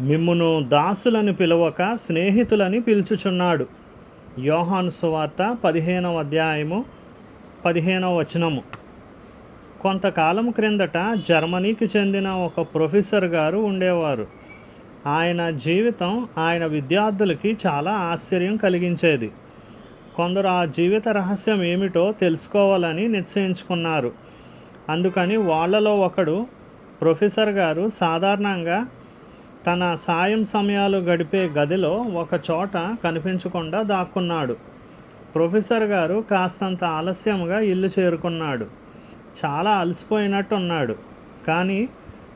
మిమ్మును దాసులని పిలవక స్నేహితులని పిలుచుచున్నాడు. యోహాను సువార్త పదిహేనవ అధ్యాయము పదిహేనవ వచనము. కొంతకాలం క్రిందట జర్మనీకి చెందిన ఒక ప్రొఫెసర్ గారు ఉండేవారు. ఆయన జీవితం ఆయన విద్యార్థులకి చాలా ఆశ్చర్యం కలిగించేది. కొందరు ఆ జీవిత రహస్యం ఏమిటో తెలుసుకోవాలని నిశ్చయించుకున్నారు. అందుకని వాళ్ళలో ఒకడు ప్రొఫెసర్ గారు సాధారణంగా తన సాయం సమయాలు గడిపే గదిలో ఒక చోట కనిపించకుండా దాక్కున్నాడు. ప్రొఫెసర్ గారు కాస్తంత ఆలస్యంగా ఇల్లు చేరుకున్నాడు. చాలా అలసిపోయినట్టున్నాడు. కానీ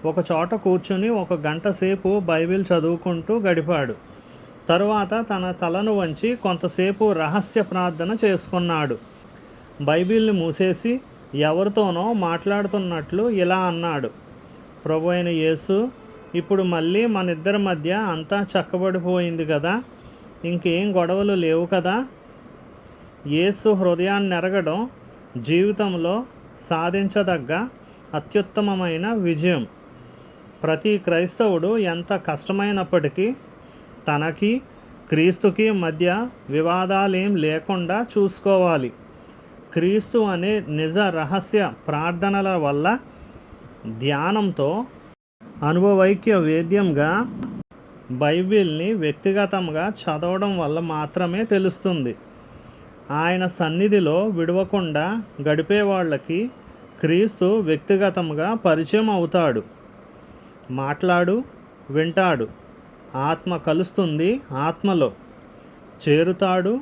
ఒక చోట కూర్చుని ఒక గంట సేపు బైబిల్ చదువుకుంటూ గడిపాడు. తరువాత తన తలను వంచి కొంతసేపు రహస్య ప్రార్థన చేసుకున్నాడు. బైబిల్ని మూసేసి ఎవరితోనో మాట్లాడుతున్నట్లు ఇలా అన్నాడు. ప్రభు అయిన యేసు ఇప్పుడు మళ్ళీ మన ఇద్దరి మధ్య అంతా చక్కబడిపోయింది కదా. ఇంకేం గొడవలు లేవు కదా. యేసు హృదయాన్ని ఎరగడం జీవితంలో సాధించదగ్గ అత్యుత్తమమైన విజయం. ప్రతి క్రైస్తవుడు ఎంత కష్టమైనప్పటికీ తనకి క్రీస్తుకి మధ్య వివాదాలేం లేకుండా చూసుకోవాలి. క్రీస్తు అనే నిజ రహస్య ప్రార్థనల వల్ల ధ్యానంతో అనుభవైక్య వేద్యంగా బైబిల్ని వ్యక్తిగతంగా చదవడం వల్ల మాత్రమే తెలుస్తుంది. ఆయన సన్నిధిలో విడవకుండా గడిపే వాళ్ళకి క్రీస్తు వ్యక్తిగతంగా పరిచయం అవుతాడు. మాట్లాడు వింటాడు. ఆత్మ కలుస్తుంది ఆత్మలో. చేరుతాడు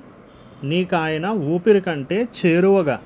నీకు ఆయన ఊపిరి కంటే చేరువగా.